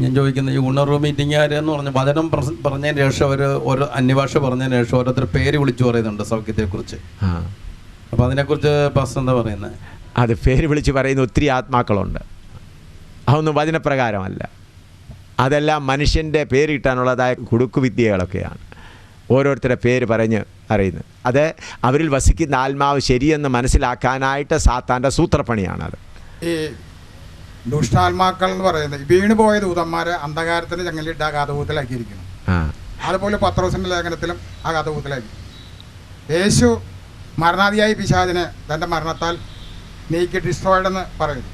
ഞാൻ ചോദിക്കുന്ന ഈ ഉണർവ് മീറ്റിംഗ് എന്ന് പറഞ്ഞ വചനം പ്രസ- പറഞ്ഞതിന് ശേഷം അവർ ഓരോ അന്യഭാഷ പറഞ്ഞതിന് ശേഷം ഓരോരുത്തർ പേര് വിളിച്ചു പറയുന്നുണ്ട് സൗഖ്യത്തെക്കുറിച്ച്. ആ. അപ്പോൾ അതിനെക്കുറിച്ച് പാസ്റ്റർ എന്താ പറയുന്നത് അത് പേര് വിളിച്ച് പറയുന്ന ഒത്തിരി ആത്മാക്കളുണ്ട്. അതൊന്നും വചനപ്രകാരമല്ല. അതെല്ലാം മനുഷ്യന്റെ പേരിട്ടാനുള്ളതായ കുടുക്കുവിദ്യകളൊക്കെയാണ്. ഓരോരുത്തരുടെ പേര് പറഞ്ഞ് അറിയുന്നത്. അത് അവരിൽ വസിക്കുന്ന ആത്മാവ് ശരിയെന്ന് മനസ്സിലാക്കാനായിട്ട് സാത്താന്റെ സൂത്രപ്പണിയാണത്. ഈ ദുഷ്ടാത്മാക്കൾ എന്ന് പറയുന്നത് വീണ് പോയ ദൂതന്മാരെ അന്ധകാരത്തിന് ചങ്ങലിട്ട് ആ. കഥകൂത്തിലാക്കിയിരിക്കുന്നു അതുപോലെ പത്രോസിന്റെ ലേഖനത്തിലും ആ കാതകൂത്തിലാക്കി യേശു മരണാധിയായി പിശാചിനെ തന്റെ മരണത്താൽ നീക്കി ഡിസ്ട്രോയിഡ് എന്ന് പറയുന്നു.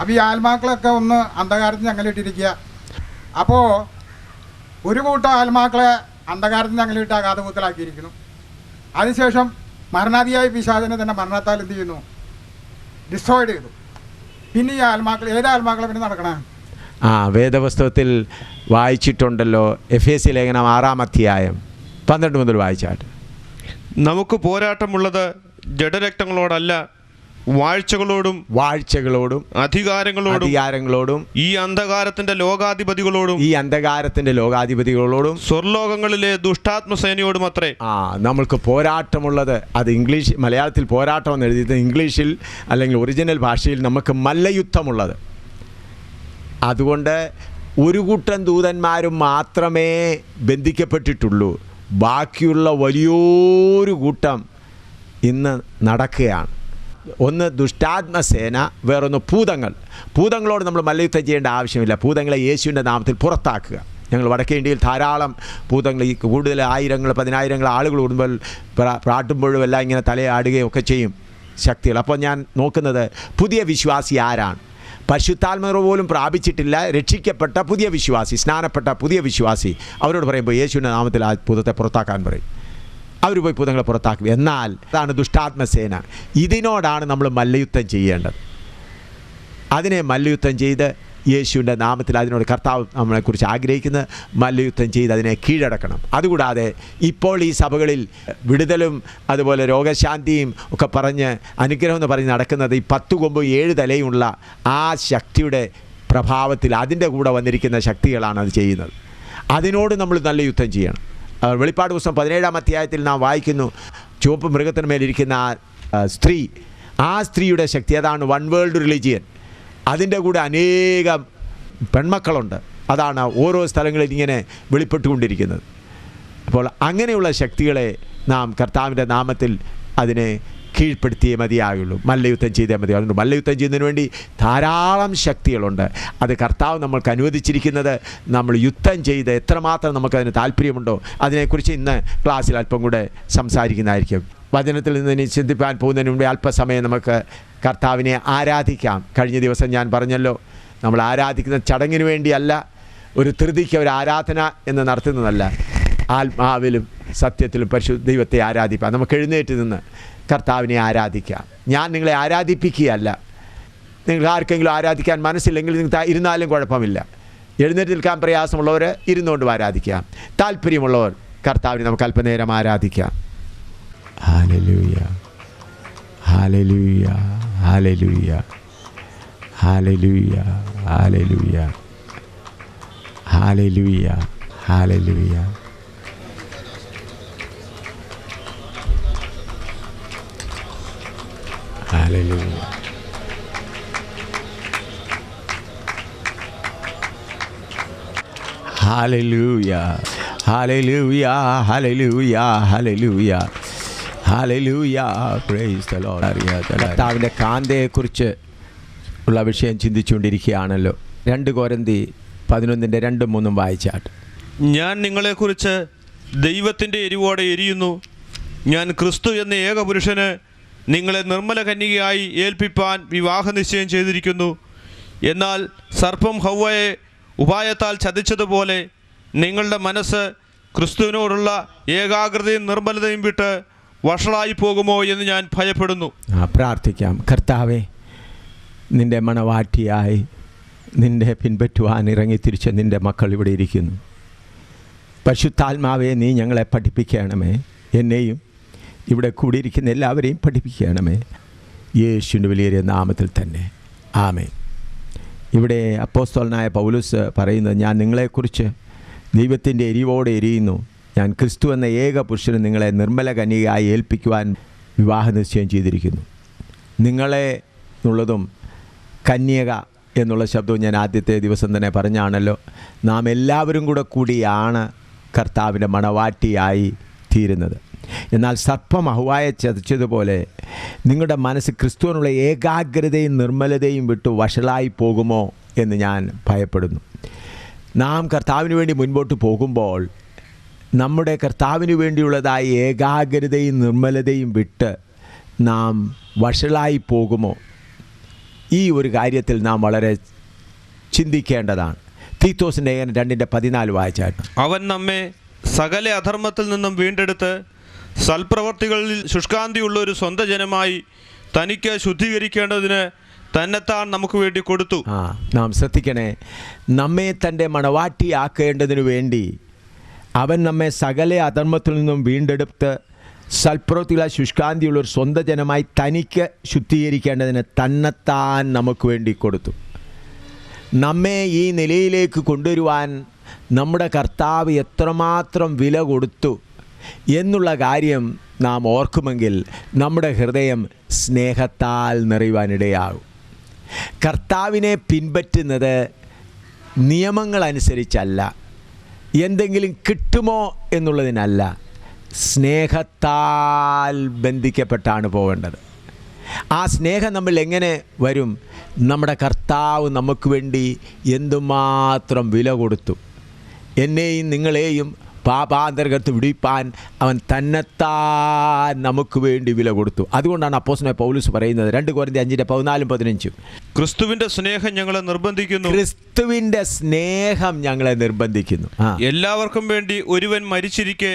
അപ്പോൾ ഈ ആത്മാക്കളൊക്കെ ഒന്ന് അന്ധകാരത്തിന് ചങ്ങലിട്ടിരിക്കുക. അപ്പോൾ ഒരു കൂട്ടം ആത്മാക്കളെ അന്ധകാരത്തിന് അങ്ങനെ ഇട്ട് കാതകൂത്തിലാക്കിയിരിക്കുന്നു അതിനുശേഷം മരണാധിയായ പിശാചനെ തന്നെ മരണത്താൽ എന്ത് ചെയ്യുന്നു? ഡിസ്ട്രോയിഡ് ചെയ്തു. പിന്നെ ഈ ആത്മാക്കൾ ഏത് ആത്മാക്കളെ പിന്നെ നടക്കണേ? ആ വേദപുസ്തകത്തിൽ വായിച്ചിട്ടുണ്ടല്ലോ എഫ് എസ് സി ലേഖനം ആറാം അധ്യായം പന്ത്രണ്ട് മുതൽ വായിച്ചാട്ട്. നമുക്ക് പോരാട്ടമുള്ളത് ജഡരക്തങ്ങളോടല്ല വാഴ്ചകളോടും വാഴ്ചകളോടും അധികാരങ്ങളോടും അധികാരങ്ങളോടും ഈ അന്ധകാരത്തിന്റെ ലോകാധിപതികളോടും ഈ അന്ധകാരത്തിന്റെ ലോകാധിപതികളോടും. സ്വർലോകങ്ങളിലെ ദുഷ്ടാത്മസേനയോടും അത്രേ. ആ നമ്മൾക്ക് പോരാട്ടമുള്ളത് അത് ഇംഗ്ലീഷ് മലയാളത്തിൽ പോരാട്ടം എന്ന് എഴുതിയത് ഇംഗ്ലീഷിൽ അല്ലെങ്കിൽ ഒറിജിനൽ ഭാഷയിൽ നമുക്ക് മല്ലയുദ്ധമുള്ളത്. അതുകൊണ്ട് ഒരു കൂട്ടം ദൂതന്മാരും മാത്രമേ ബന്ധിക്കപ്പെട്ടിട്ടുള്ളൂ. ബാക്കിയുള്ള വലിയൊരു കൂട്ടം ഇന്ന് നടക്കുകയാണ്. ഒന്ന് ദുഷ്ടാത്മസേന വേറൊന്ന് ഭൂതങ്ങൾ. ഭൂതങ്ങളോട് നമ്മൾ മല്ലയുദ്ധം ചെയ്യേണ്ട ആവശ്യമില്ല. ഭൂതങ്ങളെ യേശുവിന്റെ നാമത്തിൽ പുറത്താക്കുക. ഞങ്ങൾ വടക്കേ ഇന്ത്യയിൽ ധാരാളം ഭൂതങ്ങൾ ഈ കൂടുതൽ ആയിരങ്ങൾ പതിനായിരങ്ങൾ ആളുകൾ കൂടുമ്പോൾ പ്രാ- പ്രാട്ടുമ്പോഴും എല്ലാം ഇങ്ങനെ തലയാടുകയും ഒക്കെ ചെയ്യും ശക്തികൾ. അപ്പോൾ ഞാൻ നോക്കുന്നത് പുതിയ വിശ്വാസി ആരാണ്? പരിശുദ്ധാത്മക പോലും പ്രാപിച്ചിട്ടില്ല രക്ഷിക്കപ്പെട്ട പുതിയ വിശ്വാസി സ്നാനപ്പെട്ട പുതിയ വിശ്വാസി. അവരോട് പറയുമ്പോൾ യേശുവിന്റെ നാമത്തിൽ ആ ഭൂതത്തെ പുറത്താക്കാൻ പറയും. അവർ പോയി ഭൂതങ്ങളെ പുറത്താക്കും. എന്നാൽ അതാണ് ദുഷ്ടാത്മസേന ഇതിനോടാണ് നമ്മൾ മല്ലയുദ്ധം ചെയ്യേണ്ടത്. അതിനെ മല്ലയുദ്ധം ചെയ്ത് യേശുവിന്റെ നാമത്തിൽ അതിനോട് കർത്താവ് നമ്മളെക്കുറിച്ച് ആഗ്രഹിക്കുന്നത് മല്ലയുദ്ധം ചെയ്ത് അതിനെ കീഴടക്കണം. അതുകൂടാതെ ഇപ്പോൾ ഈ സഭകളിൽ വിടുതലും അതുപോലെ രോഗശാന്തിയും ഒക്കെ പറഞ്ഞ് അനുഗ്രഹം എന്ന് പറഞ്ഞ് നടക്കുന്നത് ഈ പത്ത് കൊമ്പ് ഏഴ് തലയുമുള്ള ആ ശക്തിയുടെ പ്രഭാവത്തിൽ അതിന്റെ കൂടെ വന്നിരിക്കുന്ന ശക്തികളാണ് അത് ചെയ്യുന്നത്. അതിനോട് നമ്മൾ നല്ല യുദ്ധം ചെയ്യണം. വെളിപ്പാട് പുസ്തകം പതിനേഴാം അധ്യായത്തിൽ നാം വായിക്കുന്നു. ചുവപ്പ് മൃഗത്തിന് മേലിരിക്കുന്ന ആ ആ, സ്ത്രീ ആ സ്ത്രീയുടെ ശക്തി അതാണ് വൺ വേൾഡ് റിലീജിയൻ. അതിന്റെ കൂടെ അനേകം പെൺമക്കളുണ്ട്. അതാണ് ഓരോ സ്ഥലങ്ങളിൽ ഇങ്ങനെ വെളിപ്പെട്ടുകൊണ്ടിരിക്കുന്നത്. അപ്പോൾ അങ്ങനെയുള്ള ശക്തികളെ നാം കർത്താവിന്റെ നാമത്തിൽ അതിനെ കീഴ്പ്പെടുത്തിയേ മതിയാകുള്ളൂ മല്ലയുദ്ധം ചെയ്തേ മതിയാകുള്ളൂ മല്ലയുദ്ധം ചെയ്യുന്നതിന് വേണ്ടി ധാരാളം ശക്തികളുണ്ട്. അത് കർത്താവ് നമ്മൾക്ക് അനുവദിച്ചിരിക്കുന്നത് നമ്മൾ യുദ്ധം ചെയ്ത് എത്രമാത്രം നമുക്കതിന് താല്പര്യമുണ്ടോ അതിനെക്കുറിച്ച് ഇന്ന് ക്ലാസ്സിൽ അല്പം കൂടെ സംസാരിക്കുന്നതായിരിക്കും. വചനത്തിൽ നിന്ന് ഇനി ചിന്തിപ്പാൻ പോകുന്നതിന് മുമ്പേ അല്പസമയം നമുക്ക് കർത്താവിനെ ആരാധിക്കാം. കഴിഞ്ഞ ദിവസം ഞാൻ പറഞ്ഞല്ലോ നമ്മൾ ആരാധിക്കുന്ന ചടങ്ങിന് വേണ്ടിയല്ല ഒരു ധൃതിക്ക് ഒരു ആരാധന എന്ന് നടത്തുന്നതല്ല. ആത്മാവിലും സത്യത്തിലും പരിശുദ്ധ ദൈവത്തെ ആരാധിക്കാം നമുക്ക് എഴുന്നേറ്റ് നിന്ന് കർത്താവിനെ ആരാധിക്കാം ഞാൻ നിങ്ങളെ ആരാധിപ്പിക്കുകയല്ല. നിങ്ങൾ ആർക്കെങ്കിലും ആരാധിക്കാൻ മനസ്സില്ലെങ്കിൽ നിങ്ങൾ ഇരുന്നാലും കുഴപ്പമില്ല. എഴുന്നേറ്റ് നിൽക്കാൻ പ്രയാസമുള്ളവർ ഇരുന്നുകൊണ്ട് ആരാധിക്കാം താല്പര്യമുള്ളവർ കർത്താവിനെ നമുക്ക് അല്പനേരം ആരാധിക്കാം hallelujah. Hallelujah. Hallelujah. Hallelujah. Hallelujah. Hallelujah. Hallelujah. Hallelujah Alleluia. Alleluia. Alleluia. Alleluia. Alleluia. Praise the Lord. കർത്താവിന്റെ കാന്തയെക്കുറിച്ച് ഉള്ള വിഷയം ചിന്തിച്ചുകൊണ്ടിരിക്കുകയാണല്ലോ രണ്ട് കോരന്തി പതിനൊന്നിന്റെ രണ്ടും മൂന്നും വായിച്ചാട്ട് ഞാൻ നിങ്ങളെക്കുറിച്ച് ദൈവത്തിന്റെ എരിവോടെ എരിയുന്നു ഞാൻ ക്രിസ്തു എന്ന ഏകപുരുഷന് നിങ്ങളെ നിർമ്മല കന്യകയായി ഏൽപ്പിപ്പാൻ വിവാഹ നിശ്ചയം ചെയ്തിരിക്കുന്നു. എന്നാൽ സർപ്പം ഹൗവയെ ഉപായത്താൽ ചതിച്ചതുപോലെ നിങ്ങളുടെ മനസ്സ് ക്രിസ്തുവിനോടുള്ള ഏകാഗ്രതയും നിർമ്മലതയും വിട്ട് വഷളായി പോകുമോ എന്ന് ഞാൻ ഭയപ്പെടുന്നു. പ്രാർത്ഥിക്കാം. കർത്താവെ നിന്റെ മണവാട്ടിയായി നിന്റെ പിൻപറ്റുവാൻ ഇറങ്ങി തിരിച്ച നിന്റെ മക്കൾ ഇവിടെ ഇരിക്കുന്നു. പരിശുദ്ധാത്മാവെ നീ ഞങ്ങളെ പഠിപ്പിക്കണമേ. എന്നെയും ഇവിടെ കൂടിയിരിക്കുന്ന എല്ലാവരെയും പഠിപ്പിക്കണമേ. യേശുവിന്റെ വലിയ നാമത്തിൽ തന്നെ. ആമേ ഇവിടെ അപ്പോസ്തോലനായ പൗലുസ് പറയുന്നത് ഞാൻ നിങ്ങളെക്കുറിച്ച് ദൈവത്തിന്റെ എരിവോടെ എരിയുന്നു. ഞാൻ ക്രിസ്തു എന്ന ഏക പുരുഷന് നിങ്ങളെ നിർമ്മല കന്യകയായി ഏൽപ്പിക്കുവാൻ വിവാഹ നിശ്ചയം ചെയ്തിരിക്കുന്നു. നിങ്ങളെ എന്നുള്ളതും കന്യക എന്നുള്ള ശബ്ദവും ഞാൻ ആദ്യത്തെ ദിവസം തന്നെ പറഞ്ഞാണല്ലോ. നാം എല്ലാവരും കൂടെ കൂടിയാണ് കർത്താവിന്റെ മണവാട്ടിയായി തീരുന്നത്. എന്നാൽ സർപ്പം അഹുവായെ ചതച്ചതുപോലെ നിങ്ങളുടെ മനസ്സ് ക്രിസ്തുവിനുള്ള ഏകാഗ്രതയും നിർമ്മലതയും വിട്ട് വഷളായി പോകുമോ എന്ന് ഞാൻ ഭയപ്പെടുന്നു. നാം കർത്താവിന് വേണ്ടി മുൻപോട്ട് പോകുമ്പോൾ നമ്മുടെ കർത്താവിന് വേണ്ടിയുള്ളതായ ഏകാഗ്രതയും നിർമ്മലതയും വിട്ട് നാം വഷളായി പോകുമോ? ഈ ഒരു കാര്യത്തിൽ നാം വളരെ ചിന്തിക്കേണ്ടതാണ്. തീത്തോസിന്റെ ലേഖനം രണ്ടിന്റെ പതിനാല് വായിച്ചായിട്ട് അവൻ നമ്മെ സകല അധർമ്മത്തിൽ നിന്നും വീണ്ടെടുത്ത് സൽപ്രവർത്തികളിൽ ശുഷ്കാന്തിയുള്ള ഒരു സ്വന്തം ജനമായി തനിക്ക് ശുദ്ധീകരിക്കേണ്ടതിന് തന്നെത്താൻ നമുക്ക് വേണ്ടി കൊടുത്തു. നാം ശ്രദ്ധിക്കണേ. നമ്മെ തന്റെ മണവാട്ടിയാക്കേണ്ടതിനു വേണ്ടി അവൻ നമ്മെ സകല അധർമ്മത്തിൽ നിന്നും വീണ്ടെടുത്ത് സൽപ്രവൃത്തികളെ ശുഷ്കാന്തിയുള്ള ഒരു സ്വന്തം ജനമായി തനിക്ക് ശുദ്ധീകരിക്കേണ്ടതിന് തന്നെത്താൻ നമുക്ക് വേണ്ടി കൊടുത്തു. നമ്മെ ഈ നിലയിലേക്ക് കൊണ്ടുവരുവാൻ നമ്മുടെ കർത്താവ് എത്രമാത്രം വില കൊടുത്തു. എന്നുള്ള കാര്യം നാം ഓർക്കുമെങ്കിൽ നമ്മുടെ ഹൃദയം സ്നേഹത്താൽ നിറയുവാനിടയാകും. കർത്താവിനെ പിൻപറ്റുന്നത് നിയമങ്ങളനുസരിച്ചല്ല. എന്തെങ്കിലും കിട്ടുമോ എന്നുള്ളതിനല്ല. സ്നേഹത്താൽ ബന്ധിക്കപ്പെട്ടാണ് പോകേണ്ടത്. ആ സ്നേഹം നമ്മൾ എങ്ങനെ വരും? നമ്മുടെ കർത്താവ് നമുക്ക് വേണ്ടി എന്തുമാത്രം വില കൊടുത്തു. എന്നെയും നിങ്ങളെയും പാപാന്തർഗത്ത് വിടിപ്പാൻ അവൻ തന്നെത്താൻ നമുക്ക് വേണ്ടി വില കൊടുത്തു. അതുകൊണ്ടാണ് അപ്പോസിനെ പൗലൂസ് പറയുന്നത് രണ്ട് കോരന്തി അഞ്ചിന്റെ പതിനാലും പതിനഞ്ചും. ക്രിസ്തുവിന്റെ സ്നേഹം ഞങ്ങളെ നിർബന്ധിക്കുന്നു. ക്രിസ്തുവിന്റെ സ്നേഹം ഞങ്ങളെ നിർബന്ധിക്കുന്നു. എല്ലാവർക്കും വേണ്ടി ഒരുവൻ മരിച്ചിരിക്കെ.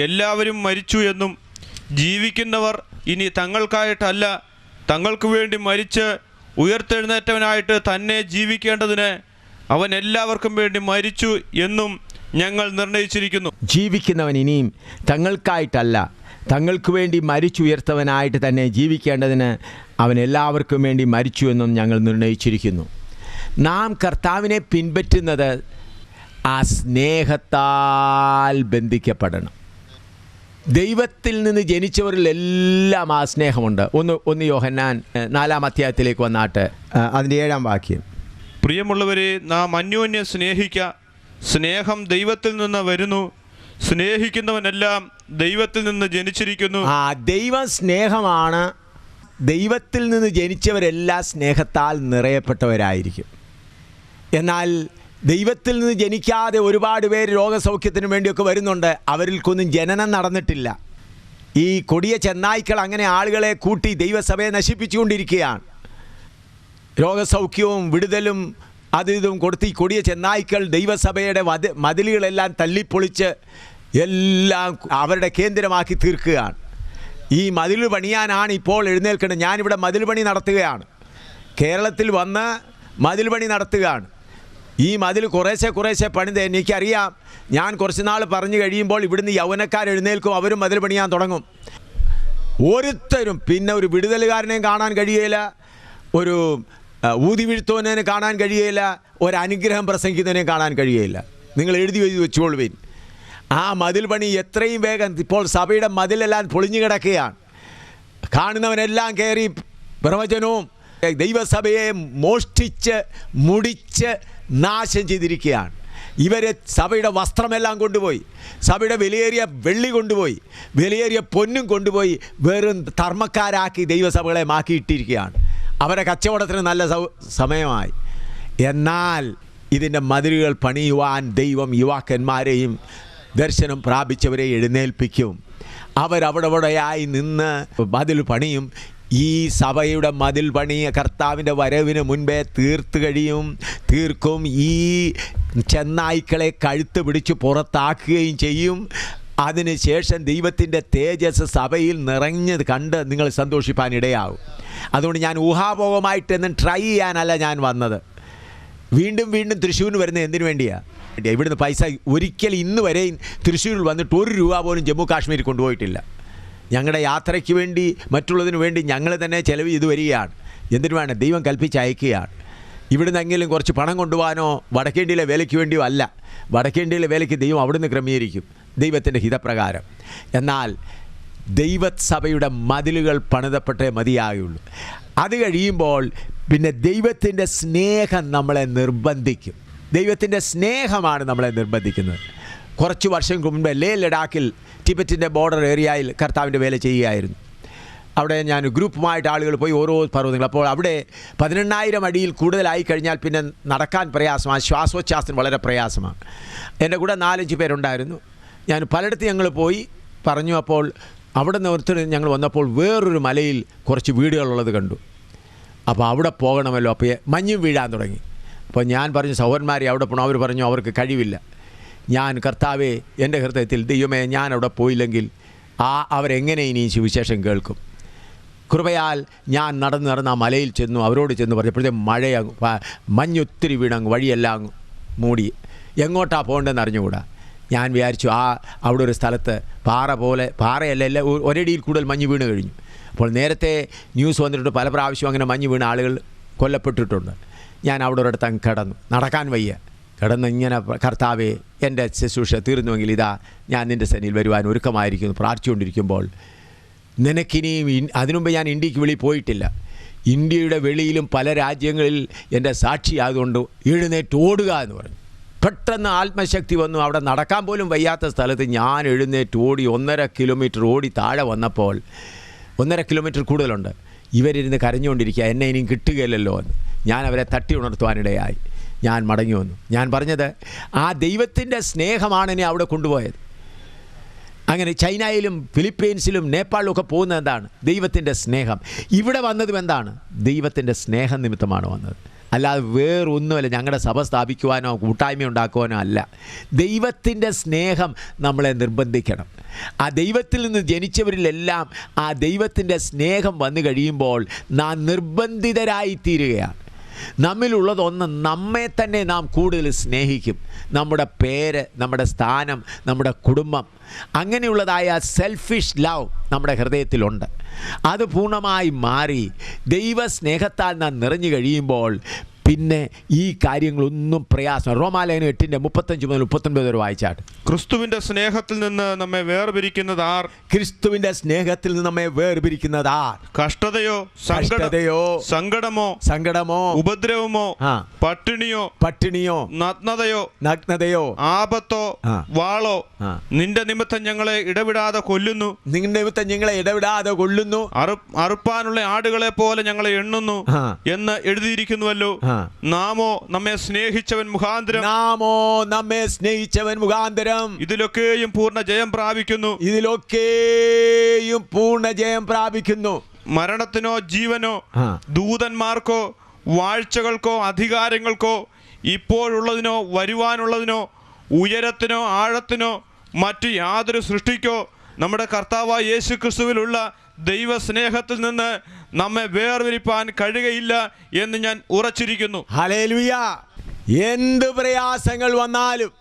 എല്ലാവരും മരിച്ചു എന്നും ജീവിക്കുന്നവർ ഇനി തങ്ങൾക്കായിട്ടല്ല തങ്ങൾക്ക് വേണ്ടി മരിച്ച് ഉയർത്തെഴുന്നേറ്റവനായിട്ട് തന്നെ ജീവിക്കേണ്ടതിന് അവൻ എല്ലാവർക്കും വേണ്ടി മരിച്ചു എന്നും ഞങ്ങൾ നിർണയിച്ചിരിക്കുന്നു. ജീവിക്കുന്നവൻ ഇനിയും തങ്ങൾക്കായിട്ടല്ല. തങ്ങൾക്ക് വേണ്ടി മരിച്ചുയർത്തവനായിട്ട് തന്നെ ജീവിക്കേണ്ടതിന് അവൻ എല്ലാവർക്കും വേണ്ടി മരിച്ചു എന്നും ഞങ്ങൾ നിർണയിച്ചിരിക്കുന്നു. നാം കർത്താവിനെ പിൻപറ്റുന്നത് ആ സ്നേഹത്താൽ ബന്ധിക്കപ്പെടണം. ദൈവത്തിൽ നിന്ന് ജനിച്ചവരിൽ എല്ലാം ആ സ്നേഹമുണ്ട്. ഒന്ന് ഒന്ന് യോഹന്നാൻ നാലാം അധ്യായത്തിലേക്ക് വന്നാട്ട്. അതിന്റെ ഏഴാം വാക്യം. പ്രിയമുള്ളവരെ നാം അന്യോന്യം സ്നേഹിക്ക സ്നേഹം ദൈവത്തിൽ നിന്ന് വരുന്നു. സ്നേഹിക്കുന്നവനെല്ലാം ദൈവത്തിൽ നിന്ന് ജനിച്ചിരിക്കുന്നു. ആ ദൈവം സ്നേഹമാണ്. ദൈവത്തിൽ നിന്ന് ജനിച്ചവരെല്ലാം സ്നേഹത്താൽ നിറയപ്പെട്ടവരായിരിക്കും. എന്നാൽ ദൈവത്തിൽ നിന്ന് ജനിക്കാതെ ഒരുപാട് പേര് രോഗസൗഖ്യത്തിന് വേണ്ടിയൊക്കെ വരുന്നുണ്ട്. അവരിൽക്കൊന്നും ജനനം നടന്നിട്ടില്ല. ഈ കൊടിയ ചെന്നായ്ക്കൾ അങ്ങനെ ആളുകളെ കൂട്ടി ദൈവസഭയെ നശിപ്പിച്ചുകൊണ്ടിരിക്കുകയാണ്. രോഗസൗഖ്യവും വിടുതലും അതും ഇതും കൊടുത്ത് ഈ കൊടിയ ചെന്നായ്ക്കൾ ദൈവസഭയുടെ മതി മതിലുകളെല്ലാം തല്ലിപ്പൊളിച്ച് എല്ലാം അവരുടെ കേന്ദ്രമാക്കി തീർക്കുകയാണ്. ഈ മതിൽ പണിയാനാണ് ഇപ്പോൾ എഴുന്നേൽക്കുന്നത് ഞാനിവിടെ മതിൽ പണി നടത്തുകയാണ്. കേരളത്തിൽ വന്ന് മതിൽ പണി നടത്തുകയാണ്. ഈ മതിൽ കുറേശ്ശെ കുറേശ്ശെ പണിത്. എനിക്കറിയാം ഞാൻ കുറച്ച് നാൾ പറഞ്ഞു കഴിയുമ്പോൾ ഇവിടുന്ന് യൗവനക്കാർ എഴുന്നേൽക്കും അവരും മതിൽ പണിയാൻ തുടങ്ങും. ഒരുത്തരും പിന്നെ ഒരു വിടുതലുകാരനെയും കാണാൻ കഴിയുകയില്ല. ഒരു ഊതി വീഴ്ത്തുവനെ കാണാൻ കഴിയുകയില്ല ഒരനുഗ്രഹം പ്രസംഗിക്കുന്നതിനെ കാണാൻ കഴിയുകയില്ല നിങ്ങൾ എഴുതി എഴുതി വെച്ചുകൊള്ളുവിൻ ആ മതിൽ പണി എത്രയും വേഗം ഇപ്പോൾ സഭയുടെ മതിലെല്ലാം പൊളിഞ്ഞു കിടക്കുകയാണ്. കാണുന്നവനെല്ലാം കയറി പ്രവചനവും ദൈവസഭയെ മോഷ്ടിച്ച് മുടിച്ച് നാശം ചെയ്തിരിക്കുകയാണ്. ഇവരെ സഭയുടെ വസ്ത്രമെല്ലാം കൊണ്ടുപോയി സഭയുടെ വിലയേറിയ വെള്ളി കൊണ്ടുപോയി വിലയേറിയ പൊന്നും കൊണ്ടുപോയി വെറും ധർമ്മക്കാരാക്കി ദൈവസഭകളെ മാക്കിയിട്ടിരിക്കുകയാണ്. അവരെ കച്ചവടത്തിന് നല്ല സമയമായി. എന്നാൽ ഇതിന്റെ മതിലുകൾ പണിയുവാൻ ദൈവം യുവാക്കന്മാരെയും ദർശനം പ്രാപിച്ചവരെ എഴുന്നേൽപ്പിക്കും. അവരവിടെവിടെയായി നിന്ന് മതിൽ പണിയും ഈ സഭയുടെ മതിൽ പണിയ കർത്താവിന്റെ വരവിന് മുൻപേ തീർത്ത് കഴിയും തീർക്കും. ഈ ചെന്നായ്ക്കളെ കഴുത്ത് പിടിച്ച് പുറത്താക്കുകയും ചെയ്യും. അതിനുശേഷം ദൈവത്തിന്റെ തേജസ് സഭയിൽ നിറഞ്ഞത് കണ്ട് നിങ്ങൾ സന്തോഷിപ്പാൻ ഇടയാവും. അതുകൊണ്ട് ഞാൻ ഊഹാപോഹമായിട്ടൊന്നും ട്രൈ ചെയ്യാനല്ല ഞാൻ വന്നത്. വീണ്ടും വീണ്ടും തൃശ്ശൂരിന് വരുന്നത് എന്തിനു വേണ്ടിയാണ് ഇവിടുന്ന് പൈസ ഒരിക്കലും ഇന്ന് വരെയും തൃശ്ശൂരിൽ വന്നിട്ട് ഒരു രൂപ പോലും ജമ്മു കാശ്മീരിൽ കൊണ്ടുപോയിട്ടില്ല. ഞങ്ങളുടെ യാത്രയ്ക്ക് വേണ്ടി മറ്റുള്ളതിന് വേണ്ടി ഞങ്ങൾ തന്നെ ചിലവ് ചെയ്തു വരികയാണ്. എന്തിനു വേണം? ദൈവം കൽപ്പിച്ച് അയക്കുകയാണ്. ഇവിടുന്ന് എങ്കിലും കുറച്ച് പണം കൊണ്ടുപോകാനോ വടക്കേണ്ടിയിലെ വേലയ്ക്ക് വേണ്ടിയോ അല്ല. വടക്കേണ്ടിയിലെ വേലയ്ക്ക് ദൈവം അവിടുന്ന് ക്രമീകരിക്കും. ദൈവത്തിന്റെ ഹിതപ്രകാരം. എന്നാൽ ദൈവസഭയുടെ മതിലുകൾ പണിതപ്പെട്ടേ മതിയാകുള്ളൂ അത് കഴിയുമ്പോൾ പിന്നെ ദൈവത്തിന്റെ സ്നേഹം നമ്മളെ നിർബന്ധിക്കും. ദൈവത്തിന്റെ സ്നേഹമാണ് നമ്മളെ നിർബന്ധിക്കുന്നത്. കുറച്ച് വർഷം മുമ്പ് ലേ ലഡാക്കിൽ ടിബറ്റിന്റെ ബോർഡർ ഏരിയയിൽ കർത്താവിന്റെ വേല ചെയ്യുകയായിരുന്നു. അവിടെ ഞാൻ ഗ്രൂപ്പുമായിട്ട് ആളുകൾ പോയി ഓരോ പർവതങ്ങൾ. അപ്പോൾ അവിടെ പതിനെണ്ണായിരം അടിയിൽ കൂടുതലായി കഴിഞ്ഞാൽ പിന്നെ നടക്കാൻ പ്രയാസമാണ്. ശ്വാസോച്ഛ്വാസത്തിന് വളരെ പ്രയാസമാണ്. എന്റെ കൂടെ നാലഞ്ച് പേരുണ്ടായിരുന്നു. ഞാൻ പലയിടത്ത് ഞങ്ങൾ പോയി പറഞ്ഞു അപ്പോൾ അവിടെ ഒരുത്തർ ഞങ്ങൾ വന്നപ്പോൾ വേറൊരു മലയിൽ കുറച്ച് വീടുകളുള്ളത് കണ്ടു. അപ്പോൾ അവിടെ പോകണമല്ലോ. അപ്പോൾ മഞ്ഞും വീഴാൻ തുടങ്ങി. അപ്പോൾ ഞാൻ പറഞ്ഞു സഹോദരന്മാരെ അവിടെ പോകണം അവർ പറഞ്ഞു അവർക്ക് കഴിവില്ല. ഞാൻ കർത്താവെ എന്റെ ഹൃദയത്തിൽ ദൈവമേ ഞാൻ അവിടെ പോയില്ലെങ്കിൽ ആ അവരെങ്ങനെ ഇനി സുവിശേഷം കേൾക്കും? കൃപയാൽ ഞാൻ നടന്ന് നടന്ന് ആ മലയിൽ ചെന്നു. അവരോട് ചെന്ന് പറഞ്ഞപ്പോഴത്തെ മഴയങ്ങ് മഞ്ഞൊത്തിരി വീണങ്ങ് വഴിയെല്ലാം മൂടി. എങ്ങോട്ടാണ് പോകേണ്ടതെന്ന് അറിഞ്ഞുകൂടാ? ഞാൻ വിചാരിച്ചു ആ അവിടെ ഒരു സ്ഥലത്ത് പാറ പോലെ പാറയല്ല എല്ലാം ഒരടിയിൽ കൂടുതൽ മഞ്ഞ് വീണ് കഴിഞ്ഞു. അപ്പോൾ നേരത്തെ ന്യൂസ് വന്നിട്ടുണ്ട് പല പ്രാവശ്യം അങ്ങനെ മഞ്ഞ് വീണ ആളുകൾ കൊല്ലപ്പെട്ടിട്ടുണ്ട്. ഞാൻ അവിടെ ഒരിടത്ത് അങ്ങ് കിടന്നു. നടക്കാൻ വയ്യ. കിടന്ന് ഇങ്ങനെ കർത്താവെ എന്റെ ശുശ്രൂഷ തീർന്നുവെങ്കിൽ ഇതാ ഞാൻ നിന്റെ സന്നിയിൽ വരുവാൻ ഒരുക്കമായിരിക്കുന്നു. പ്രാർത്ഥിച്ചുകൊണ്ടിരിക്കുമ്പോൾ നിനക്കിനിയും അതിനുമുമ്പ് ഞാൻ ഇന്ത്യയ്ക്ക് വെളിയിൽ പോയിട്ടില്ല. ഇന്ത്യയുടെ വെളിയിലും പല രാജ്യങ്ങളിൽ എന്റെ സാക്ഷിയായതുകൊണ്ട് എഴുന്നേറ്റ് ഓടുക എന്ന് പറഞ്ഞു. പെട്ടെന്ന് ആത്മശക്തി വന്നു. അവിടെ നടക്കാൻ പോലും വയ്യാത്ത സ്ഥലത്ത് ഞാൻ എഴുന്നേറ്റ് ഓടി ഒന്നര കിലോമീറ്റർ ഓടി താഴെ വന്നപ്പോൾ ഒന്നര കിലോമീറ്റർ കൂടുതലുണ്ട്. ഇവരിരുന്ന് കരഞ്ഞുകൊണ്ടിരിക്കുക. എന്നെ ഇനിയും കിട്ടുകയില്ലല്ലോ എന്ന്. ഞാൻ അവരെ തട്ടി ഉണർത്തുവാനിടയായി. ഞാൻ മടങ്ങി വന്നു. ഞാൻ പറഞ്ഞത് ആ ദൈവത്തിന്റെ സ്നേഹമാണ് എന്നെ അവിടെ കൊണ്ടുപോയത്. അങ്ങനെ ചൈനയിലും ഫിലിപ്പീൻസിലും നേപ്പാളിലും ഒക്കെ പോകുന്നത് എന്താണ്? ദൈവത്തിന്റെ സ്നേഹം. ഇവിടെ വന്നതും എന്താണ്? ദൈവത്തിന്റെ സ്നേഹം നിമിത്തമാണ് വന്നത്. അല്ലാതെ വേറൊന്നുമല്ല. ഞങ്ങളുടെ സഭ സ്ഥാപിക്കുവാനോ കൂട്ടായ്മ ഉണ്ടാക്കുവാനോ അല്ല. ദൈവത്തിന്റെ സ്നേഹം നമ്മളെ നിർബന്ധിക്കണം. ആ ദൈവത്തിൽ നിന്ന് ജനിച്ചവരിലെല്ലാം ആ ദൈവത്തിന്റെ സ്നേഹം വന്നു കഴിയുമ്പോൾ നാം നിർബന്ധിതരായി തീരുകയാണ് നമ്മിലുള്ളതൊന്ന് നമ്മെ തന്നെ നാം കൂടുതൽ സ്നേഹിക്കും. നമ്മുടെ പേര് നമ്മുടെ സ്ഥാനം നമ്മുടെ കുടുംബം. അങ്ങനെയുള്ളതായ സെൽഫിഷ് ലവ് നമ്മുടെ ഹൃദയത്തിലുണ്ട്. അത് പൂർണമായി മാറി. ദൈവസ്നേഹത്താൽ നാം നിറഞ്ഞു കഴിയുമ്പോൾ പിന്നെ ഈ കാര്യങ്ങളൊന്നും പ്രയാസം റോമാലയനം എട്ടിന്റെ മുപ്പത്തഞ്ച് മുതൽ മുപ്പത്തൊൻപത് വരെ വായിച്ചാട്ട് ക്രിസ്തുവിന്റെ സ്നേഹത്തിൽ നിന്ന് നമ്മെ വേർപിരിക്കുന്നത് ആർ ക്രിസ്തുവിന്റെ സ്നേഹത്തിൽ നിന്ന് നമ്മെ വേർപിരിക്കുന്നതാ കഷ്ടതയോ സങ്കടതയോ കഷ്ടതയോ സങ്കടമോ? സങ്കടമോ? ഉപദ്രവമോ. പട്ടിണിയോ? പട്ടിണിയോ? നഗ്നതയോ? നഗ്നതയോ? ആപത്തോ? വാളോ. നിന്റെ നിമിത്തം ഞങ്ങളെ ഇടവിടാതെ കൊല്ലുന്നു. നിന്റെ നിമിത്തം ഞങ്ങളെ ഇടവിടാതെ കൊല്ലുന്നു. അറുപ്പാനുള്ള ആടുകളെ പോലെ ഞങ്ങളെ എണ്ണുന്നു എന്ന് എഴുതിയിരിക്കുന്നുവല്ലോ. നാമോ നമ്മെ സ്നേഹിച്ചവൻ മുഖാന്തരം. നാമോ നമ്മെ സ്നേഹിച്ചവൻ മുഖാന്തരം. ഇതിലൊക്കെയും പൂർണ ജയം പ്രാപിക്കുന്നു. ഇതിലൊക്കെയും പൂർണ ജയം പ്രാപിക്കുന്നു. മരണത്തിനോ ജീവനോ. ദൂതന്മാർക്കോ വാഴ്ചകൾക്കോ അധികാരങ്ങൾക്കോ ഇപ്പോഴുള്ളതിനോ വരുവാനുള്ളതിനോ ഉയരത്തിനോ ആഴത്തിനോ മറ്റു യാതൊരു സൃഷ്ടിക്കോ നമ്മുടെ കർത്താവായ യേശു ക്രിസ്തുവിലുള്ള ദൈവസ്നേഹത്തിൽ നിന്ന് നമ്മെ വേർവിരിപ്പാൻ കഴിയുകയില്ല എന്ന് ഞാൻ ഉറച്ചിരിക്കുന്നു. ഹലേലുയ എന്ത് പ്രയാസങ്ങൾ വന്നാലും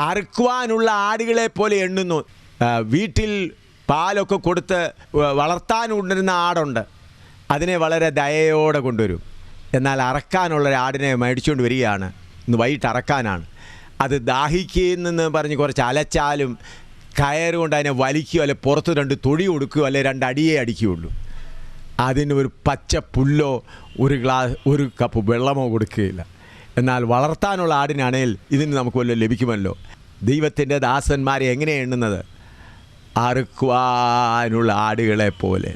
അറുക്കുവാനുള്ള ആടുകളെ പോലെ എണ്ണുന്നു. വീട്ടിൽ പാലൊക്കെ കൊടുത്ത് വ- വളർത്താൻ ഉണ്ടരുന്ന ആടുണ്ട്. അതിനെ വളരെ ദയയോടെ കൊണ്ടുവരും. എന്നാൽ അറക്കാനുള്ള ആടിനെ മേടിച്ചുകൊണ്ട് വരികയാണ്. ഇന്ന് വൈകിട്ട് അറക്കാനാണ്. അത് ദാഹിക്കുന്നെന്ന് പറഞ്ഞ് കുറച്ച് അലച്ചാലും കയറുകൊണ്ട് അതിനെ വലിക്കുകയോ അല്ലെ പുറത്ത് രണ്ട് തൊടി കൊടുക്കുകയോ അല്ലെ രണ്ട് അടിയേ അടിക്കുകയുള്ളൂ. അതിന് ഒരു പച്ച പുല്ലോ ഒരു ഗ്ലാസ് ഒരു കപ്പ് വെള്ളമോ കൊടുക്കുകയില്ല. എന്നാൽ വളർത്താനുള്ള ആടിനാണേൽ ഇതിന് നമുക്ക് വല്ലതും ലഭിക്കുമല്ലോ. ദൈവത്തിന്റെ ദാസന്മാരെ എങ്ങനെയാണ് എണ്ണുന്നത്? അറുക്കുവാനുള്ള ആടുകളെ പോലെ.